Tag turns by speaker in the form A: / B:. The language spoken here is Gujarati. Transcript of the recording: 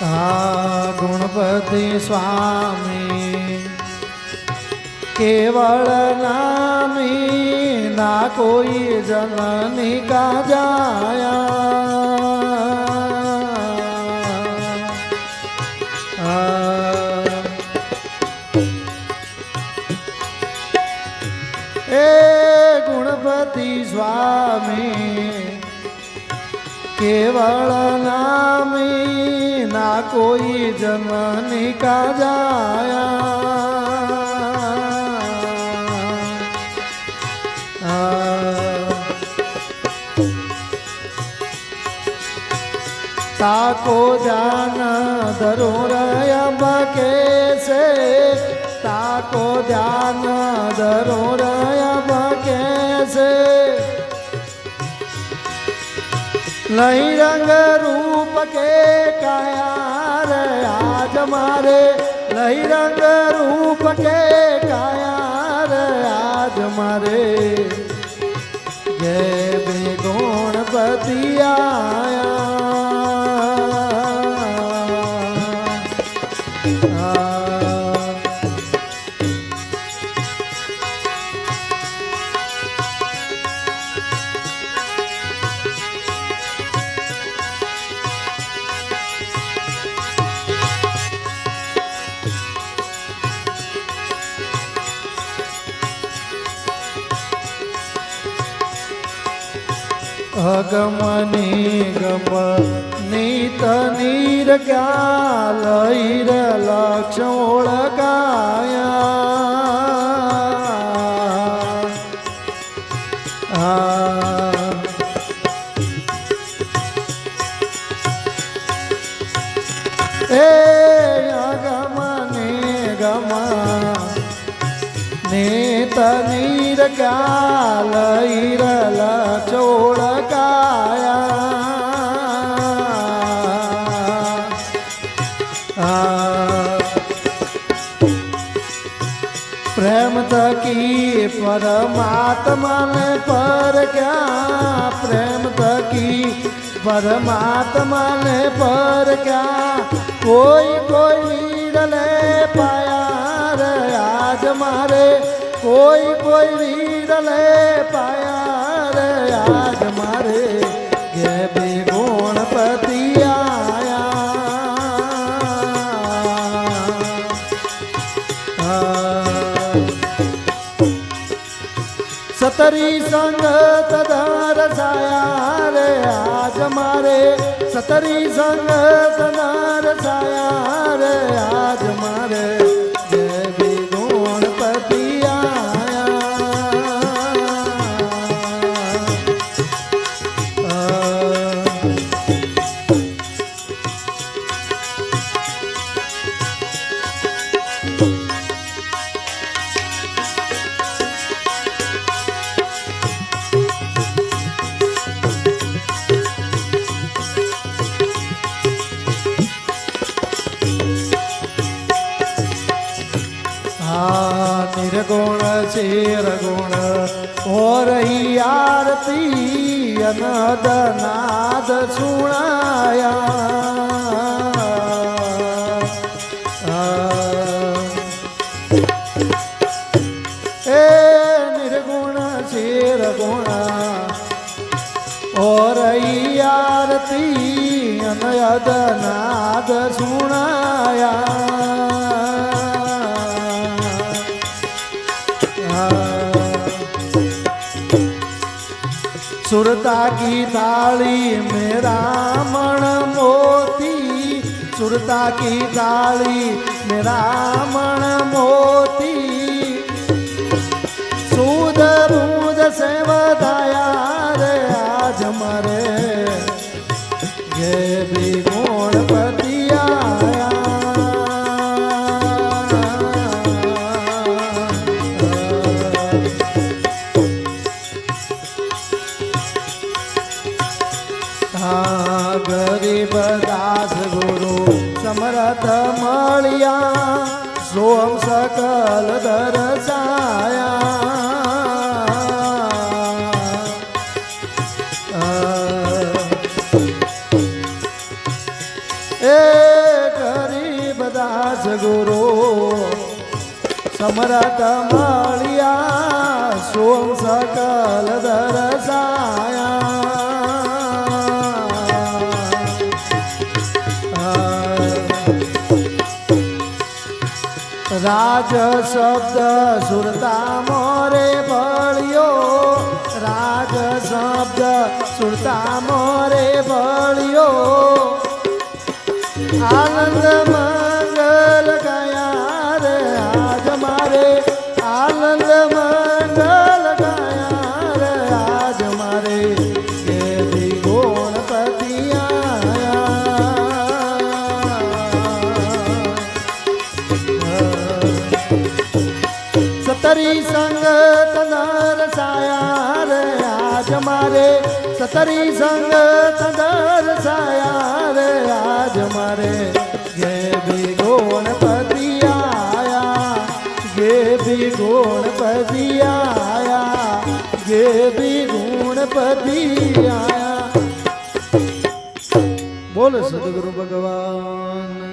A: હા ગુણપતિ સ્વામી કેવળ નામી ના કોઈ જનની કા જાયા એ ગુણપતિ સ્વામી કેવળ નામી ના કોઈ જમની કા જાયા તાકો ધ્યાન ધરોરય બકે છે. તાકો ધ્યાન ધરોરય બકે લઈ રંગ રૂપ કે કાયા રે આજ મારે લઈ રંગ રૂપ કે કાયા રે આજ મારે. જય બે ગુણપતિ આયા અગમની ગમ નીત નીર લઈર લક્ષ ઓળખાયા આ. એ અગમને ગમ નીત નીર કાલ તકી પરમાત્માને પર ક્યાં પ્રેમ તકી પરમાત્માને પર ક્યાં? કોઈ કોઈ વીરલે પાયા રે આજ મારે? કોઈ કોઈ વીરલે પાયા રે આજ મારે? સતરી સંગત ધાર છાયા રે આજ મારે સતરી સંગત આ નિર્ગુણ શિરગુણ ઓરહી આરતી અનદ નાદ સુણાયા એ નિર્ગુણ શિરગુણ ઓરહી આરતી અનદ નાદ સુણાયા सुरता की ताली में रामण मोती सुरता की ताली में रामण मोती ગરીબ દાસ ગુરુ સમરથ મળ્યા સોમ સકલ દરસાયા. એ ગરીબ દાસ ગુરુ સમરથ મળ્યા રાજ શબ્દ સુરતા મોરે ભળ્યો. રાજ શબ્દ સુરતા મોરે ભળ્યો. આનંદ આજ મારે, સતરી સંગ સદર સાયા રે આજ મારે ગે બી ગણપતિ આયા ગે બી ગણપતિ આયા ગે બી ગુણપતિ આયા. બોલ સદગુરુ ભગવાન.